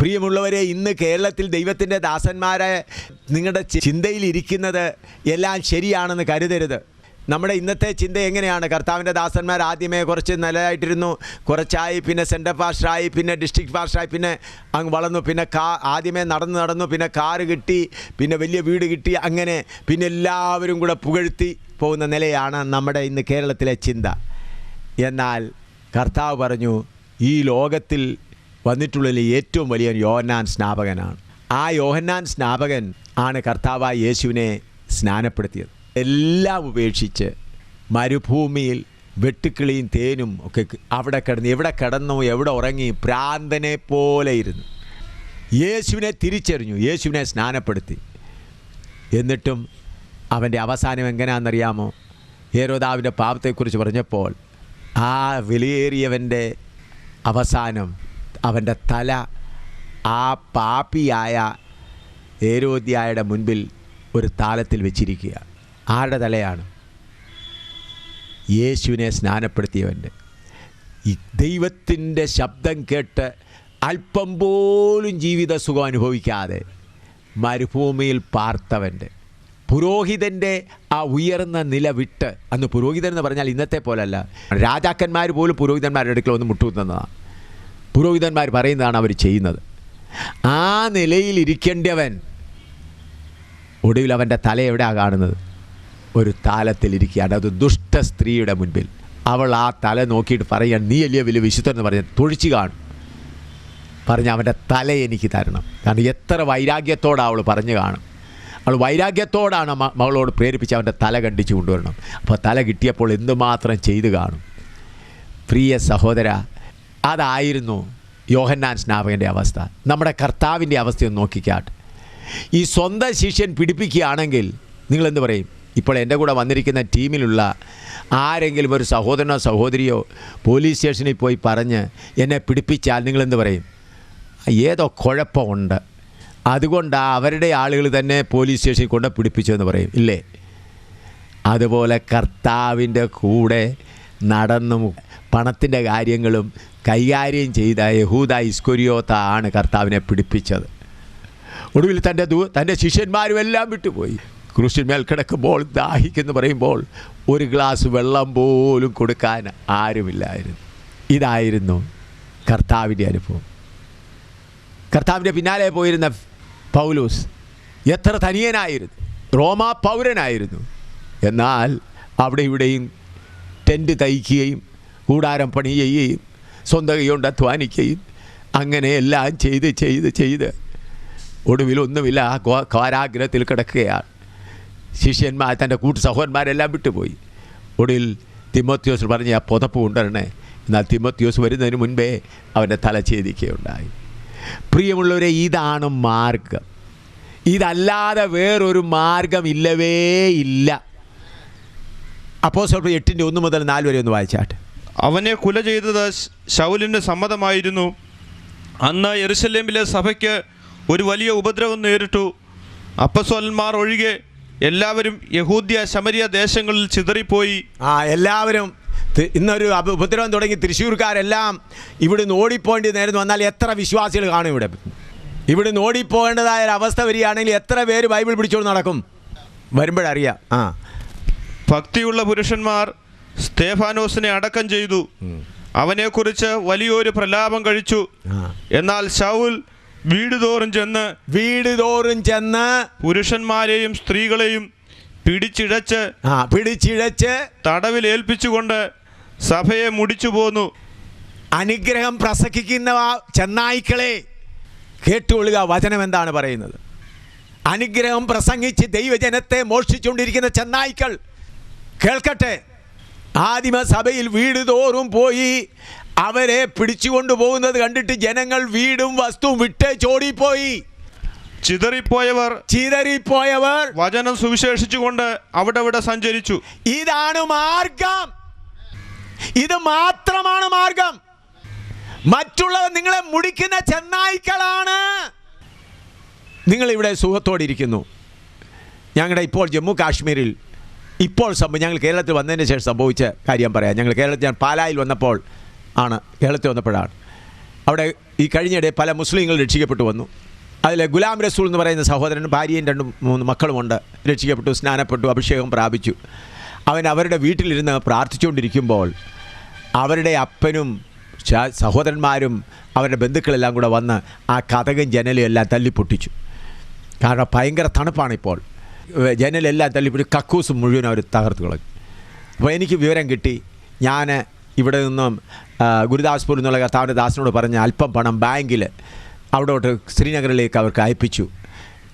പ്രിയമുള്ളവരെ ഇന്ന് കേരളത്തിൽ ദൈവത്തിന്റെ ദാസന്മാരെ നിങ്ങളുടെ ചിന്തയിലിരിക്കുന്നത് എല്ലാം ശരിയാണെന്ന് കരുതരുത്. നമ്മുടെ ഇന്നത്തെ ചിന്ത എങ്ങനെയാണ്? കർത്താവിന്റെ ദാസന്മാർ ആദ്യമേ കുറച്ച് നിലയായിട്ടിരുന്നു. കുറച്ചായി പിന്നെ സെന്റർ ഫാസ്റ്ററായി പിന്നെ ഡിസ്ട്രിക്ട് ഫാസ്റ്ററായി പിന്നെ അങ്ങ് വളർന്നു. പിന്നെ കാ ആദ്യമേ നടന്നു നടന്നു പിന്നെ കാറ് കിട്ടി പിന്നെ വലിയ വീട് കിട്ടി അങ്ങനെ പിന്നെ എല്ലാവരും കൂടെ പുകഴ്ത്തി പോകുന്ന നിലയാണ് നമ്മുടെ ഇന്ന് കേരളത്തിലെ ചിന്ത. എന്നാൽ കർത്താവ് പറഞ്ഞു ഈ ലോകത്തിൽ വന്നിട്ടുള്ളതിൽ ഏറ്റവും വലിയ യോഹന്നാൻ സ്നാപകനാണ്. ആ യോഹന്നാൻ സ്നാപകൻ ആണ് കർത്താവായ യേശുവിനെ സ്നാനപ്പെടുത്തിയത്. എല്ലാം ഉപേക്ഷിച്ച് മരുഭൂമിയിൽ വെട്ടുക്കിളിയും തേനും ഒക്കെ അവിടെ കിടന്ന് എവിടെ കിടന്നു എവിടെ ഉറങ്ങി പ്രാന്തനെ പോലെ ഇരുന്നു. യേശുവിനെ തിരിച്ചറിഞ്ഞു യേശുവിനെ സ്നാനപ്പെടുത്തി. എന്നിട്ടും അവന്റെ അവസാനം എങ്ങനെയാണെന്നറിയാമോ ഏരോദാവിന്റെ പാപത്തെക്കുറിച്ച് പറഞ്ഞപ്പോൾ ആ വിലയേറിയവന്റെ അവസാനം അവന്റെ തല ആ പാപ്പിയായ ഏരോദ്യായുടെ മുൻപിൽ ഒരു താലത്തിൽ വെച്ചിരിക്കുക ആരുടെ തലയാണ്? യേശുവിനെ സ്നാനപ്പെടുത്തിയവന്റെ. ഈ ദൈവത്തിന്റെ ശബ്ദം കേട്ട് അല്പം പോലും ജീവിത സുഖം അനുഭവിക്കാതെ മരുഭൂമിയിൽ പാർത്തവന്റെ. പുരോഹിതന്റെ ആ ഉയർന്ന നില വിട്ട് അന്ന് പുരോഹിതൻ എന്ന് പറഞ്ഞാൽ ഇന്നത്തെ പോലല്ല. രാജാക്കന്മാർ പോലും പുരോഹിതന്മാരുടെ അടുക്കൽ ഒന്ന് മുട്ടുകുത്തുന്നതാണ്. പുരോഹിതന്മാർ പറയുന്നതാണ് അവർ ചെയ്യുന്നത്. ആ നിലയിൽ ഇരിക്കേണ്ടവൻ ഒടുവിൽ അവന്റെ തല എവിടെയാണ് കാണുന്നത്? ഒരു താലത്തിലിരിക്കുകയാണ്. അത് ദുഷ്ട സ്ത്രീയുടെ മുൻപിൽ. അവൾ ആ തല നോക്കിയിട്ട് പറയുകയാണ് നീ അല്ലയോ വലിയ വിശുദ്ധൻ എന്ന് പറഞ്ഞ് തൊഴിച്ചു കാണും. പറഞ്ഞ് അവന്റെ തല എനിക്ക് തരണം. കാരണം എത്ര വൈരാഗ്യത്തോടാണ് അവൾ പറഞ്ഞു കാണും. അവൾ വൈരാഗ്യത്തോടാണ് മകളോട് പ്രേരിപ്പിച്ച് അവന്റെ തല കണ്ടിച്ച് കൊണ്ടുവരണം. അപ്പോൾ തല കിട്ടിയപ്പോൾ എന്തുമാത്രം ചെയ്തു കാണും. പ്രിയ സഹോദര അതായിരുന്നു യോഹന്നാൻ സ്നാപകന്റെ അവസ്ഥ. നമ്മുടെ കർത്താവിന്റെ അവസ്ഥയൊന്ന് നോക്കിക്കാട്ട്. ഈ സ്വന്തം ശിഷ്യൻ പിടിപ്പിക്കുകയാണെങ്കിൽ നിങ്ങളെന്ത് പറയും? ഇപ്പോൾ എന്റെ കൂടെ വന്നിരിക്കുന്ന ടീമിലുള്ള ആരെങ്കിലും ഒരു സഹോദരനോ സഹോദരിയോ പോലീസ് സ്റ്റേഷനിൽ പോയി പറഞ്ഞ് എന്നെ പിടിപ്പിച്ചാൽ നിങ്ങളെന്ത് പറയും? ഏതോ കുഴപ്പമുണ്ട്. അതുകൊണ്ടാണ് അവരുടെ ആളുകൾ തന്നെ പോലീസ് സ്റ്റേഷനിൽ കൊണ്ട് പിടിപ്പിച്ചു എന്ന് പറയും. ഇല്ലേ? അതുപോലെ കർത്താവിന്റെ കൂടെ നടന്നും പണത്തിന്റെ കാര്യങ്ങളും കൈകാര്യം ചെയ്ത യഹൂദ ഇസ്കുരിയോത്ത ആണ് കർത്താവിനെ പിടിപ്പിച്ചത്. ഒടുവിൽ തന്റെ ദൂ തന്റെ ശിഷ്യന്മാരും എല്ലാം വിട്ടുപോയി. ക്രൂശിന്മേൽ കിടക്കുമ്പോൾ ദാഹിക്കെന്ന് പറയുമ്പോൾ ഒരു ഗ്ലാസ് വെള്ളം പോലും കൊടുക്കാൻ ആരുമില്ലായിരുന്നു. ഇതായിരുന്നു കർത്താവിന്റെ അനുഭവം. കർത്താവിന്റെ പിന്നാലെ പോയിരുന്ന പൗലൂസ് എത്ര തനിയനായിരുന്നു റോമാ പൗരനായിരുന്നു. എന്നാൽ അവിടെ ഇവിടെയും ടെന്റ് തയ്ക്കുകയും കൂടാരം പണി ചെയ്യുകയും സ്വന്തം കൈകൊണ്ട് അധ്വാനിക്കുകയും അങ്ങനെ എല്ലാം ചെയ്ത് ചെയ്ത് ചെയ്ത് ഒടുവിൽ ഒന്നുമില്ല കാരാഗ്രഹത്തിൽ കിടക്കുകയാണ്. ശിഷ്യന്മാർ തന്റെ കൂട്ടു സഹോദരന്മാരെല്ലാം വിട്ടുപോയി. ഒടുവിൽ തിമോത്യോസ് പറഞ്ഞ് ആ പുതപ്പ് കൊണ്ടുവരണേ. എന്നാൽ തിമോത്യോസ് വരുന്നതിന് മുൻപേ അവന്റെ തല ഛേദിക്കുകയുണ്ടായി. പ്രിയമുള്ളവരെ ഇതാണ് മാർഗം. ഇതല്ലാതെ വേറൊരു മാർഗം ഇല്ലവേ ഇല്ല. അപ്പോൾ സ്വൽപ്പം എട്ടിന്റെ ഒന്ന് മുതൽ നാല് വരെ ഒന്ന് വായിച്ചാട്ടെ. അവനെ കുല ചെയ്തത് ശൗലിന് സമ്മതമായിരുന്നു. അന്ന് എറുസലേമിലെ സഭയ്ക്ക് ഒരു വലിയ ഉപദ്രവം നേരിട്ടു. അപ്പസ്വലന്മാർ ഒഴികെ എല്ലാവരും യഹൂദ്യ ശമരിയ ദേശങ്ങളിൽ ചിതറിപ്പോയി. ആ എല്ലാവരും ഇന്നൊരു ഉപദ്രവം തുടങ്ങി തൃശ്ശൂർക്കാരെല്ലാം ഇവിടുന്ന് ഓടിപ്പോണ്ടി നേരം വന്നാൽ എത്ര വിശ്വാസികൾ കാണും ഇവിടെ? ഇവിടുന്ന് ഓടിപ്പോകേണ്ടതായ ഒരു അവസ്ഥ വരികയാണെങ്കിൽ എത്ര പേര് ബൈബിൾ പിടിച്ചോണ്ട് നടക്കും? വരുമ്പോഴറിയാം ആ. ഭക്തിയുള്ള പുരുഷന്മാർ സ്തേഫാനോസിനെ അടക്കം ചെയ്തു. അവനെക്കുറിച്ച് വലിയൊരു പ്രലാപം കഴിച്ചു. എന്നാൽ ശൗൽ വീട് തോറും ചെന്ന് വീട് തോറും ചെന്ന് പുരുഷന്മാരെയും സ്ത്രീകളെയും പിടിച്ചിഴച്ച് ആ പിടിച്ചിഴച്ച് തടവിൽ ഏൽപ്പിച്ചുകൊണ്ട് സഭയെ മുടിച്ചു പോന്നു. അനുഗ്രഹം പ്രസംഗിക്കുന്ന ചെന്നായിക്കളെ കേട്ടുകൊള്ളുക വചനം എന്താണ് പറയുന്നത്? അനുഗ്രഹം പ്രസംഗിച്ച് ദൈവജനത്തെ മോഷ്ടിച്ചുകൊണ്ടിരിക്കുന്ന ചെന്നായ്ക്കൾ കേൾക്കട്ടെ. ആദിമസഭയിൽ വീട് തോറും പോയി അവരെ പിടിച്ചുകൊണ്ടു പോകുന്നത് കണ്ടിട്ട് ജനങ്ങൾ വീടും വസ്തുവും വിട്ട് ചോടിപ്പോയി. ചിതറിപ്പോയവർ ചിതറിപ്പോയവർ വചനം സുവിശേഷിച്ചുകൊണ്ട് അവിടെ ഇവിടെ സഞ്ചരിച്ചു. ഇതാണ് മാർഗം. ഇത് മാത്രമാണ് മാർഗം. മറ്റുള്ളവർ നിങ്ങളെ മുടിക്കുന്ന ചെന്നായ്ക്കളാണ്. നിങ്ങൾ ഇവിടെ സുഖത്തോടെ ഇരിക്കുന്നു. ഞങ്ങളുടെ ഇപ്പോൾ ജമ്മു കാശ്മീരിൽ ഇപ്പോൾ സംഭവം ഞങ്ങൾ കേരളത്തിൽ വന്നതിന് ശേഷം സംഭവിച്ച കാര്യം പറയാം. ഞങ്ങൾ കേരളത്തിൽ ഞാൻ പാലായിൽ വന്നപ്പോൾ ആണ് കേരളത്തിൽ വന്നപ്പോഴാണ്. അവിടെ ഈ കഴിഞ്ഞിടെ പല മുസ്ലിങ്ങൾ രക്ഷിക്കപ്പെട്ടു വന്നു. അതിൽ ഗുലാം റസൂൽ എന്ന് പറയുന്ന സഹോദരൻ ഭാര്യയും രണ്ടും മൂന്ന് മക്കളുമുണ്ട് രക്ഷിക്കപ്പെട്ടു സ്നാനപ്പെട്ടു അഭിഷേകം പ്രാപിച്ചു. അവൻ അവരുടെ വീട്ടിലിരുന്ന് പ്രാർത്ഥിച്ചുകൊണ്ടിരിക്കുമ്പോൾ അവരുടെ അപ്പനും സഹോദരന്മാരും അവരുടെ ബന്ധുക്കളെല്ലാം കൂടെ വന്ന് ആ കഥകും ജനലും എല്ലാം തല്ലിപ്പൊട്ടിച്ചു. കാരണം ഭയങ്കര തണുപ്പാണിപ്പോൾ ജനലെല്ലാം തല്ലിപ്പൊട്ടി കക്കൂസ് മുഴുവൻ അവർ തകർത്ത് കളഞ്ഞു. അപ്പോൾ എനിക്ക് വിവരം കിട്ടി. ഞാൻ ഇവിടെ നിന്നും ഗുരുദാസ്പൂർ എന്നുള്ള കർത്താവിന്റെ ദാസനോട് പറഞ്ഞ് അല്പം പണം ബാങ്കിൽ അവിടോട്ട് ശ്രീനഗറിലേക്ക് അവർക്ക് അയപ്പിച്ചു.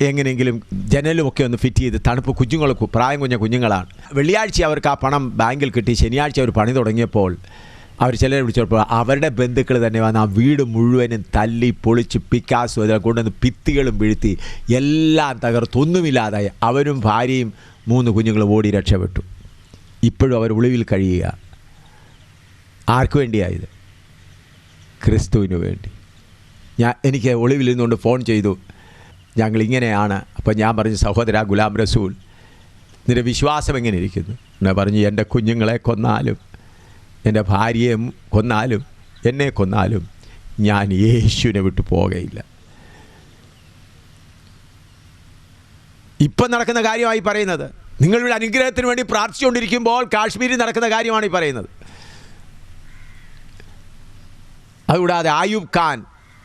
എങ്ങനെയെങ്കിലും ജനലുമൊക്കെ ഒന്ന് ഫിറ്റ് ചെയ്ത് തണുപ്പ് കുഞ്ഞുങ്ങൾ പ്രായം കുഞ്ഞ കുഞ്ഞുങ്ങളാണ്. വെള്ളിയാഴ്ച അവർക്ക് ആ പണം ബാങ്കിൽ കിട്ടി. ശനിയാഴ്ച അവർ പണി തുടങ്ങിയപ്പോൾ അവർ ചിലരെ വിളിച്ചപ്പോൾ അവരുടെ ബന്ധുക്കൾ തന്നെ വന്ന് ആ വീട് മുഴുവനും തല്ലി പൊളിച്ച് പിക്കാസും അതിൽ കൊണ്ടുവന്ന് ഭിത്തികളും വീഴ്ത്തി എല്ലാം തകർത്തൊന്നുമില്ലാതായി അവരും ഭാര്യയും മൂന്ന് കുഞ്ഞുങ്ങളും ഓടി രക്ഷപ്പെട്ടു. ഇപ്പോഴും അവർ ഒളിവിൽ കഴിയുക. ആർക്കു വേണ്ടിയായത്? ക്രിസ്തുവിന് വേണ്ടി. ഞാൻ എനിക്ക് ഒളിവിൽ നിന്നുകൊണ്ട് ഫോൺ ചെയ്തു. ഞങ്ങൾ ഇങ്ങനെയാണ് അപ്പോൾ ഞാൻ പറഞ്ഞു സഹോദര ഗുലാം റസൂൽ നിന്റെ വിശ്വാസം എങ്ങനെ ഇരിക്കുന്നു? എന്നെ പറഞ്ഞു എന്റെ കുഞ്ഞുങ്ങളെ കൊന്നാലും എന്റെ ഭാര്യയെ കൊന്നാലും എന്നെ കൊന്നാലും ഞാൻ യേശുവിനെ വിട്ടു പോകയില്ല. ഇപ്പം നടക്കുന്ന കാര്യമായി പറയുന്നത് നിങ്ങളുടെ അനുഗ്രഹത്തിന് വേണ്ടി പ്രാർത്ഥിച്ചുകൊണ്ടിരിക്കുമ്പോൾ കാശ്മീരിൽ നടക്കുന്ന കാര്യമാണ് ഈ പറയുന്നത്. അതുകൂടാതെ ആയുബ് ഖാൻ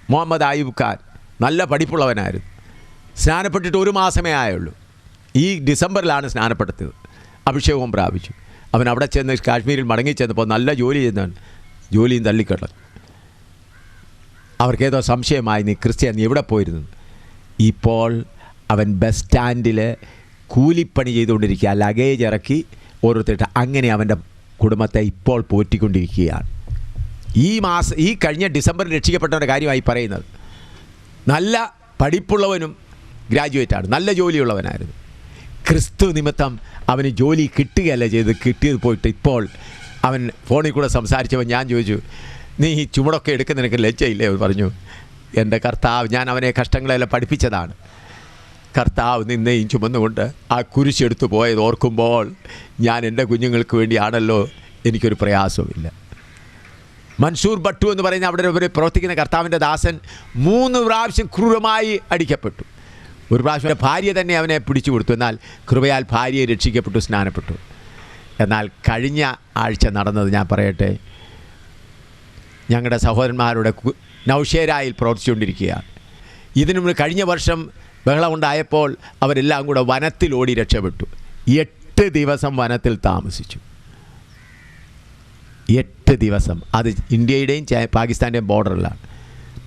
മുഹമ്മദ് ആയുബ് ഖാൻ നല്ല പഠിപ്പുള്ളവനായിരുന്നു. സ്നാനപ്പെട്ടിട്ട് ഒരു മാസമേ ആയുള്ളൂ. ഈ ഡിസംബറിലാണ് സ്നാനപ്പെടുത്തിയത് അഭിഷേകവും പ്രാപിച്ചു. അവൻ അവിടെ ചെന്ന് കാശ്മീരിൽ മടങ്ങി ചെന്നപ്പോൾ നല്ല ജോലി ചെയ്യുന്നവൻ ജോലിയും തള്ളിക്കളഞ്ഞു അവർക്കേതോ സംശയമായി നീ ക്രിസ്ത്യൻ നീ എവിടെ പോയിരുന്നു? ഇപ്പോൾ അവൻ ബസ് സ്റ്റാൻഡിൽ കൂലിപ്പണി ചെയ്തുകൊണ്ടിരിക്കുക. ലഗേജ് ഇറക്കി ഓരോരുത്തരുടെ അങ്ങനെ അവന്റെ കുടുംബത്തെ ഇപ്പോൾ പോറ്റിക്കൊണ്ടിരിക്കുകയാണ്. ഈ മാസം ഈ കഴിഞ്ഞ ഡിസംബറിൽ രക്ഷിക്കപ്പെട്ടവന്റെ കാര്യമായി പറയുന്നത്. നല്ല പഠിപ്പുള്ളവനും ഗ്രാജുവേറ്റ് ആണ് നല്ല ജോലിയുള്ളവനായിരുന്നു. ക്രിസ്തു നിമിത്തം അവന് ജോലി കിട്ടുകയല്ല ചെയ്ത് കിട്ടിയത് പോയിട്ട് ഇപ്പോൾ അവൻ ഫോണിൽ കൂടെ സംസാരിച്ചപ്പോൾ ഞാൻ ചോദിച്ചു നീ ഈ ചുമടൊക്കെ എടുക്കുന്ന നിനക്ക് ലജ്ജയില്ലേ? എന്ന് പറഞ്ഞു എന്റെ കർത്താവ് ഞാൻ അവനെ കഷ്ടങ്ങളെല്ലാം പഠിപ്പിച്ചതാണ്. കർത്താവ് നിന്നെയും ചുമന്നുകൊണ്ട് ആ കുരിശെടുത്തു പോയത് ഓർക്കുമ്പോൾ ഞാൻ എന്റെ കുഞ്ഞുങ്ങൾക്ക് വേണ്ടിയാണല്ലോ എനിക്കൊരു പ്രയാസവുമില്ല. മൻസൂർ ഭട്ടു എന്ന് പറയുന്ന അവിടെ ഒരു പ്രവർത്തിക്കുന്ന കർത്താവിന്റെ ദാസൻ മൂന്ന് പ്രാവശ്യം ക്രൂരമായി അടിക്കപ്പെട്ടു. ഒരു പ്രാവശ്യം ഭാര്യ തന്നെ അവനെ പിടിച്ചു കൊടുത്തു. എന്നാൽ കൃപയാൽ ഭാര്യയെ രക്ഷിക്കപ്പെട്ടു സ്നാനപ്പെട്ടു. എന്നാൽ കഴിഞ്ഞ ആഴ്ച നടന്നത് ഞാൻ പറയട്ടെ ഞങ്ങളുടെ സഹോദരന്മാരുടെ നൗഷേരായിൽ പ്രവർത്തിച്ചുകൊണ്ടിരിക്കുകയാണ്. ഇതിനു കഴിഞ്ഞ വർഷം ബഹളമുണ്ടായപ്പോൾ അവരെല്ലാം കൂടെ വനത്തിൽ ഓടി രക്ഷപ്പെട്ടു. എട്ട് ദിവസം വനത്തിൽ താമസിച്ചു. എട്ട് ദിവസം. അത് ഇന്ത്യയുടെയും പാകിസ്ഥാന്റെയും ബോർഡറിലാണ്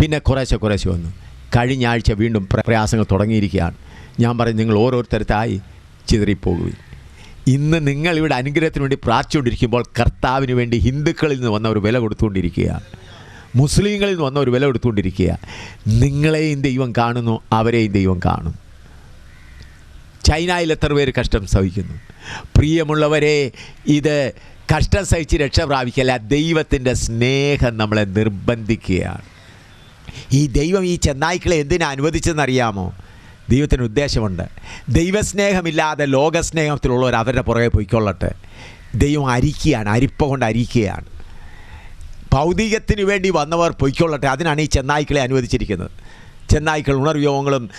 പിന്നെ കുറേശ്ശെ കുറേശ്ശെ വന്നു. കഴിഞ്ഞ ആഴ്ച വീണ്ടും പ്ര- പ്രയാസങ്ങൾ തുടങ്ങിയിരിക്കുകയാണ്. ഞാൻ പറയും നിങ്ങൾ ഓരോരുത്തരത്തായി ചിതറിപ്പോകുകയും ഇന്ന് നിങ്ങൾ ഇവിടെ അനുഗ്രഹത്തിന് വേണ്ടി പ്രാർത്ഥിച്ചുകൊണ്ടിരിക്കുമ്പോൾ കർത്താവിന് വേണ്ടി ഹിന്ദുക്കളിൽ നിന്ന് വന്ന ഒരു വില കൊടുത്തുകൊണ്ടിരിക്കുകയാണ്. മുസ്ലിങ്ങളിൽ നിന്ന് വന്ന ഒരു വില കൊടുത്തുകൊണ്ടിരിക്കുക നിങ്ങളെയും ദൈവം കാണുന്നു അവരെയും ദൈവം കാണും. ചൈനയിൽ എത്ര പേര് കഷ്ടം സഹിക്കുന്നു. പ്രിയമുള്ളവരെ ഇത് കഷ്ടം സഹിച്ച് രക്ഷ പ്രാപിക്കല്ല ദൈവത്തിന്റെ സ്നേഹം നമ്മളെ നിർബന്ധിക്കുകയാണ്. ഈ ദൈവം ഈ ചെന്നായ്ക്കളെ എന്തിനാ അനുവദിച്ചെന്നറിയാമോ? ദൈവത്തിന് ഉദ്ദേശമുണ്ട്. ദൈവസ്നേഹമില്ലാതെ ലോകസ്നേഹത്തിലുള്ളവർ അവരുടെ പുറകെ പോയിക്കൊള്ളട്ടെ. ദൈവം അരിക്കുകയാണ് അരിപ്പ കൊണ്ട് അരിക്കുകയാണ്. ഭൗതികത്തിന് വേണ്ടി വന്നവർ പൊയ്ക്കൊള്ളട്ടെ അതിനാണ് ഈ ചെന്നായ്ക്കളെ അനുവദിച്ചിരിക്കുന്നത്. ചെന്നായ്ക്കൾ ഉണർവ്യോഗങ്ങളും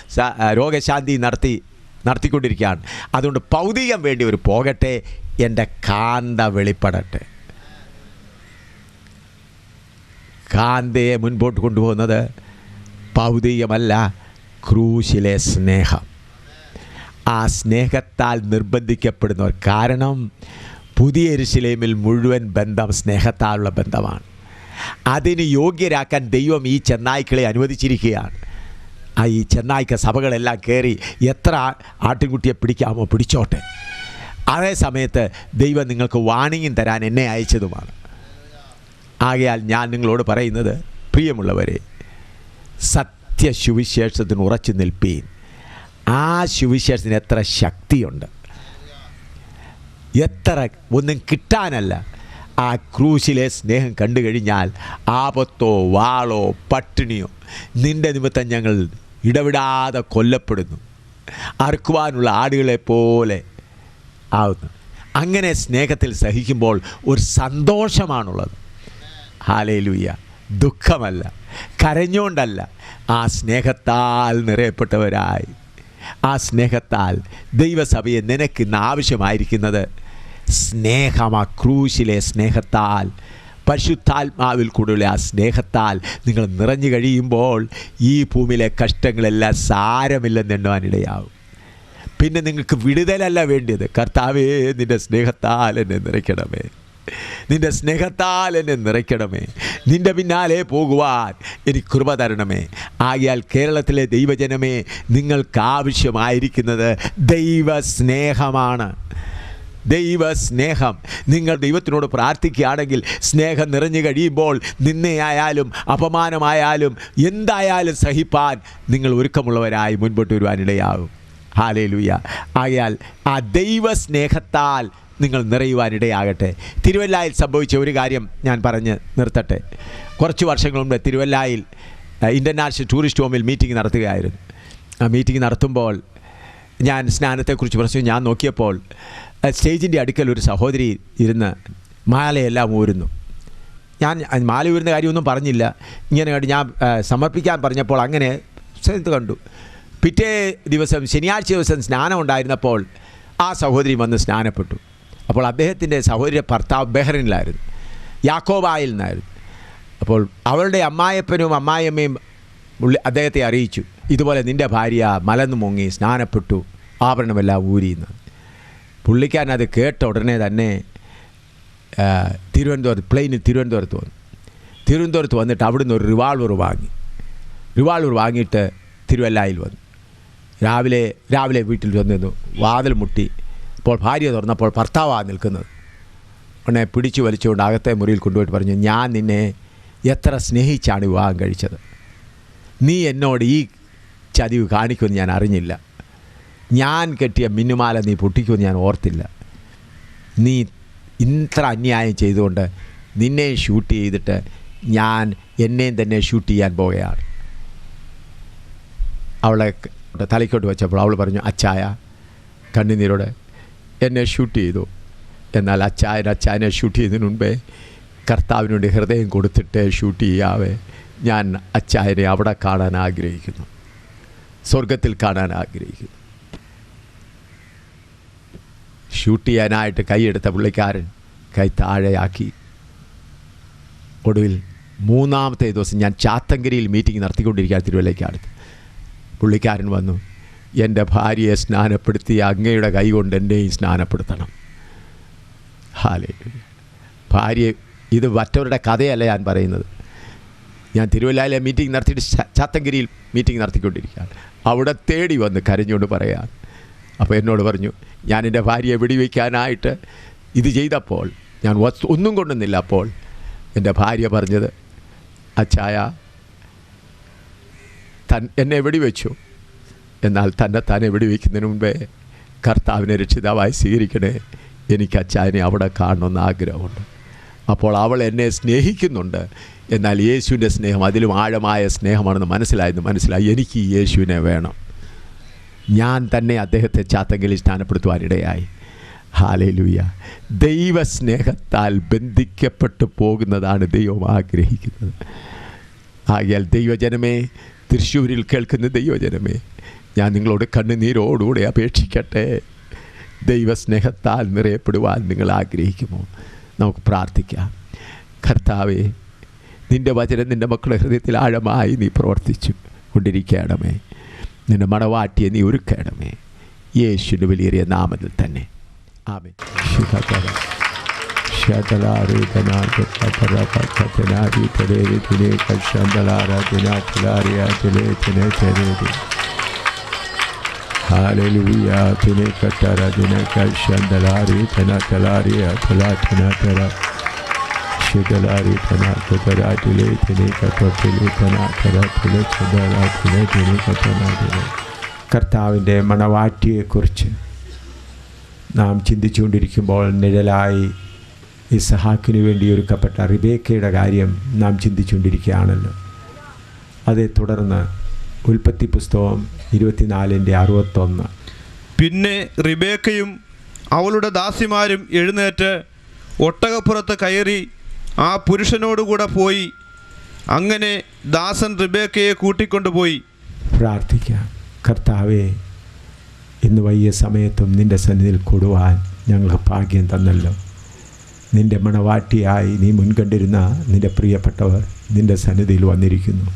രോഗശാന്തി നടത്തി നടത്തിക്കൊണ്ടിരിക്കുകയാണ്. അതുകൊണ്ട് ഭൗതികം വേണ്ടി ഒരു പോകട്ടെ എന്റെ കാന്ത വെളിപ്പെടട്ടെ. കാന്തയെ മുൻപോട്ട് കൊണ്ടുപോകുന്നത് ഭൗതികമല്ല ക്രൂശിലെ സ്നേഹം. ആ സ്നേഹത്താൽ നിർബന്ധിക്കപ്പെടുന്നവർ കാരണം പുതിയ എരിശിലേമിൽ മുഴുവൻ ബന്ധം സ്നേഹത്താലുള്ള ബന്ധമാണ്. അതിന് യോഗ്യരാക്കാൻ ദൈവം ഈ ചെന്നായ്ക്കളെ അനുവദിച്ചിരിക്കുകയാണ്. ആ ഈ ചെന്നായ്ക്ക സഭകളെല്ലാം കയറി എത്ര ആട്ടിൻകുട്ടിയെ പിടിക്കാമോ? പിടിച്ചോട്ടെ. അതേ സമയത്ത് ദൈവം നിങ്ങൾക്ക് വാണിംഗും തരാൻ എന്നെ അയച്ചതുമാണ്. ആകയാൽ ഞാൻ നിങ്ങളോട് പറയുന്നത് പ്രിയമുള്ളവരെ സത്യ സുവിശേഷത്തിന് ഉറച്ചു നിൽപ്പീൻ. ആ സുവിശേഷത്തിന് എത്ര ശക്തിയുണ്ട്. എത്ര ഒന്നും കിട്ടാനല്ല. ആ ക്രൂശിലെ സ്നേഹം കണ്ടു കഴിഞ്ഞാൽ ആപത്തോ വാളോ പട്ടിണിയോ നിന്റെ നിമിത്തം ഞങ്ങൾ ഇടവിടാതെ കൊല്ലപ്പെടുന്നു. അറുക്കുവാനുള്ള ആടുകളെ പോലെ ആവുന്നു. അങ്ങനെ സ്നേഹത്തിൽ സഹിക്കുമ്പോൾ ഒരു സന്തോഷമാണുള്ളത്. ഹാലയിലൂയ്യ ദുഃഖമല്ല. കരഞ്ഞുകൊണ്ടല്ല. ആ സ്നേഹത്താൽ നിറയപ്പെട്ടവരായി. ആ സ്നേഹത്താൽ ദൈവസഭയെ നിനക്ക് ഇന്ന് ആവശ്യമായിരിക്കുന്നത്. സ്നേഹം ആ ക്രൂശിലെ സ്നേഹത്താൽ പരിശുദ്ധാത്മാവിൽ കൂടെയുള്ള ആ സ്നേഹത്താൽ നിങ്ങൾ നിറഞ്ഞു കഴിയുമ്പോൾ ഈ ഭൂമിയിലെ കഷ്ടങ്ങളെല്ലാം സാരമില്ലെന്ന് എണ്ണുവാനിടയാവും. പിന്നെ നിങ്ങൾക്ക് വിടുതലല്ല വേണ്ടിയത്. കർത്താവേ നിന്റെ സ്നേഹത്താൽ എന്നെ നിറയ്ക്കണമേ. നിന്റെ സ്നേഹത്താൽ എന്നെ നിറയ്ക്കണമേ. നിന്റെ പിന്നാലെ പോകുവാൻ എനിക്ക് കൃപ തരണമേ. ആകിയാൽ കേരളത്തിലെ ദൈവജനമേ നിങ്ങൾക്ക് ആവശ്യമായിരിക്കുന്നത് ദൈവസ്നേഹമാണ്. ദൈവസ്നേഹം. നിങ്ങൾ ദൈവത്തിനോട് പ്രാർത്ഥിക്കുകയാണെങ്കിൽ സ്നേഹം നിറഞ്ഞു കഴിയുമ്പോൾ നിന്നെയായാലും അപമാനമായാലും എന്തായാലും സഹിപ്പാൻ നിങ്ങൾ ഒരുക്കമുള്ളവരായി മുൻപോട്ട് വരുവാനിടയാകും. ഹാലേ ആകയാൽ ആ ആ ദൈവസ്നേഹത്താൽ നിങ്ങൾ നിറയുവാനിടയാകട്ടെ തിരുവല്ലായിൽ സംഭവിച്ച ഒരു കാര്യം ഞാൻ പറഞ്ഞ് നിർത്തട്ടെ. കുറച്ച് വർഷങ്ങൾ മുമ്പ് തിരുവല്ലായിൽ ഇന്റർനാഷണൽ ടൂറിസ്റ്റ് ഹോമിൽ മീറ്റിംഗ് നടത്തുകയായിരുന്നു. ആ മീറ്റിംഗ് നടത്തുമ്പോൾ ഞാൻ സ്നാനത്തെക്കുറിച്ച് പറഞ്ഞു ഞാൻ നോക്കിയപ്പോൾ സ്റ്റേജിന്റെ അടുക്കൽ ഒരു സഹോദരി ഇരുന്ന് മാലയെല്ലാം ഊരുന്നു. ഞാൻ മാല ഊരുന്ന കാര്യമൊന്നും പറഞ്ഞില്ല. ഇങ്ങനെ ഞാൻ സമർപ്പിക്കാൻ പറഞ്ഞപ്പോൾ അങ്ങനെ കണ്ടു. പിറ്റേ ദിവസം ശനിയാഴ്ച ദിവസം സ്നാനം ഉണ്ടായിരുന്നപ്പോൾ ആ സഹോദരി വന്ന് സ്നാനപ്പെട്ടു. അപ്പോൾ അദ്ദേഹത്തിന്റെ സഹോദര ഭർത്താവ് ബെഹ്റിനിലായിരുന്നു. യാക്കോബായിൽ നിന്നായിരുന്നു. അപ്പോൾ അവളുടെ അമ്മായപ്പനും അമ്മായിയമ്മയും അദ്ദേഹത്തെ അറിയിച്ചു. ഇതുപോലെ നിന്റെ ഭാര്യ മലന്നു മുങ്ങി സ്നാനപ്പെട്ടു. ആഭരണമെല്ലാം ഊരിയെന്ന്. പുള്ളിക്കാരൻ അത് കേട്ട ഉടനെ തന്നെ തിരുവനന്തപുരത്ത് പ്ലെയിനിൽ തിരുവനന്തപുരത്ത് വന്നു. തിരുവനന്തപുരത്ത് വന്നിട്ട് അവിടുന്ന് ഒരു റിവാൾവർ വാങ്ങി. റിവാൾവർ വാങ്ങിയിട്ട് തിരുവല്ലായിൽ വന്നു. രാവിലെ രാവിലെ വീട്ടിൽ ചെന്നിരുന്നു വാതിൽ മുട്ടി. അപ്പോൾ ഭാര്യ തുറന്നപ്പോൾ ഭർത്താവാണ് നിൽക്കുന്നത്. ഉടനെ പിടിച്ചു വലിച്ചുകൊണ്ട് അകത്തെ മുറിയിൽ കൊണ്ടുപോയിട്ട് പറഞ്ഞു ഞാൻ നിന്നെ എത്ര സ്നേഹിച്ചാണ് വിവാഹം കഴിച്ചത്? നീ എന്നോട് ഈ ചതിവ് കാണിക്കുമെന്ന് ഞാൻ അറിഞ്ഞില്ല. ഞാൻ കെട്ടിയ മിന്നുമാല നീ പൊട്ടിക്കുമെന്ന് ഞാൻ ഓർത്തില്ല. നീ ഇത്ര അന്യായം ചെയ്തുകൊണ്ട് നിന്നെ ഷൂട്ട് ചെയ്തിട്ട് ഞാൻ എന്നെയും തന്നെ ഷൂട്ട് ചെയ്യാൻ പോവുകയാണ്. അവളെ തലയ്ക്കോട്ട് വെച്ചപ്പോൾ അവൾ പറഞ്ഞു അച്ചായ കണ്ണുനീരോടെ എന്നെ ഷൂട്ട് ചെയ്തു. എന്നാൽ അച്ചായൻ അച്ചായനെ ഷൂട്ട് ചെയ്യുന്നതിന് മുൻപേ കർത്താവിനുണ്ട് ഹൃദയം കൊടുത്തിട്ട് ഷൂട്ട് ചെയ്യാവേ. ഞാൻ അച്ചായനെ അവിടെ കാണാൻ ആഗ്രഹിക്കുന്നു. സ്വർഗത്തിൽ കാണാൻ ആഗ്രഹിക്കുന്നു. ഷൂട്ട് ചെയ്യാനായിട്ട് കൈയെടുത്ത പുള്ളിക്കാരൻ കൈ താഴെയാക്കി. ഒടുവിൽ മൂന്നാമത്തെ ദിവസം ഞാൻ ചാത്തങ്കരിയിൽ മീറ്റിംഗ് നടത്തിക്കൊണ്ടിരിക്കുകയാണ് തിരുവല്ലയ്ക്കടുത്ത് പുള്ളിക്കാരൻ വന്നു എന്റെ ഭാര്യയെ സ്നാനപ്പെടുത്തി അങ്ങയുടെ കൈ കൊണ്ട് എന്നെയും സ്നാനപ്പെടുത്തണം. ഹാലേ ഭാര്യ ഇത് മറ്റവരുടെ കഥയല്ല ഞാൻ പറയുന്നത്. ഞാൻ തിരുവല്ലയിലെ മീറ്റിംഗ് നടത്തിയിട്ട് ചാത്തങ്കിരിയിൽ മീറ്റിംഗ് നടത്തിക്കൊണ്ടിരിക്കുകയാണ്. അവിടെ തേടി വന്ന് കരഞ്ഞുകൊണ്ട് പറയാൻ അപ്പോൾ എന്നോട് പറഞ്ഞു ഞാൻ എന്റെ ഭാര്യയെ വെടിവെക്കാനായിട്ട് ഇത് ചെയ്തപ്പോൾ ഞാൻ ഒന്നും കൊണ്ടുവന്നില്ല അപ്പോൾ എന്റെ ഭാര്യ പറഞ്ഞത് അച്ചായ തൻ എന്നെ എവിടെ വെച്ചു? എന്നാൽ തന്നെ താൻ എവിടെ വയ്ക്കുന്നതിന് മുമ്പേ കർത്താവിനെ രക്ഷിതാവായി സ്വീകരിക്കണേ. എനിക്ക് അച്ചായനെ അവിടെ കാണണമെന്ന് ആഗ്രഹമുണ്ട്. അപ്പോൾ അവൾ എന്നെ സ്നേഹിക്കുന്നുണ്ട്. എന്നാൽ യേശുവിന്റെ സ്നേഹം അതിലും ആഴമായ സ്നേഹമാണെന്ന് മനസ്സിലായെന്ന് മനസ്സിലായി. എനിക്ക് യേശുവിനെ വേണം. ഞാൻ തന്നെ അദ്ദേഹത്തെ ചാത്തങ്കലിൽ സ്ഥാനപ്പെടുത്തുവാനിടയായി. ഹാലയിലൂയ ദൈവസ്നേഹത്താൽ ബന്ധിക്കപ്പെട്ടു പോകുന്നതാണ് ദൈവം ആഗ്രഹിക്കുന്നത്. ആകിയാൽ ദൈവജനമേ തൃശ്ശൂരിൽ കേൾക്കുന്ന ദൈവജനമേ ഞാൻ നിങ്ങളോട് കണ്ണുനീരോടുകൂടെ അപേക്ഷിക്കട്ടെ. ദൈവസ്നേഹത്താൽ നിറയപ്പെടുവാൻ നിങ്ങൾ ആഗ്രഹിക്കുമോ? നമുക്ക് പ്രാർത്ഥിക്കാം. കർത്താവേ നിന്റെ വചനം നിന്റെ മക്കളുടെ ഹൃദയത്തിൽ ആഴമായി നീ പ്രവർത്തിച്ചു കൊണ്ടിരിക്കണമേ. നിന്റെ മണവാട്ടിയെ നീ ഒരുക്കണമേ. യേശുവിന്റെ വലിയ നാമത്തിൽ തന്നെ. ആമേ Hallelujah, tene katara dina kashandalari tana talari atala tana tara shidalari tana katara dile tene katotile tana tara tile chadara tile tene katana dile കർത്താവിൻ്റെ മണവാട്ടിയെക്കുറിച്ച് നാം ചിന്തിച്ചുകൊണ്ടിരിക്കുമ്പോൾ നിഴലായി ഇസഹാക്കിന് വേണ്ടി ഒരുക്കപ്പെട്ട റിബേക്കയുടെ കാര്യം നാം ചിന്തിച്ചുകൊണ്ടിരിക്കുകയാണല്ലോ. അതേ തുടർന്ന് ഉൽപ്പത്തി പുസ്തകം ഇരുപത്തിനാലിന്റെ അറുപത്തൊന്ന്. പിന്നെ റിബേക്കയും അവളുടെ ദാസിമാരും എഴുന്നേറ്റ് ഒട്ടകപ്പുറത്ത് കയറി ആ പുരുഷനോടുകൂടെ പോയി. അങ്ങനെ ദാസൻ റിബേക്കയെ കൂട്ടിക്കൊണ്ടുപോയി. പ്രാർത്ഥിക്കാം കർത്താവേ ഇന്ന് വൈകിയ സമയത്തും നിന്റെ സന്നിധിയിൽ കൂടുവാൻ ഞങ്ങൾക്ക് ഭാഗ്യം തന്നല്ലോ. നിന്റെ മണവാട്ടിയായി നീ മുൻകണ്ടിരുന്ന നിന്റെ പ്രിയപ്പെട്ടവർ നിന്റെ സന്നിധിയിൽ വന്നിരിക്കുന്നു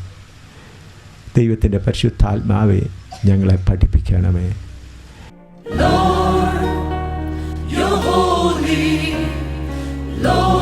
ദൈവത്തിന്റെ പരിശുദ്ധാത്മാവെ ഞങ്ങളെ പഠിപ്പിക്കണമേ Lord, your holy. Lord.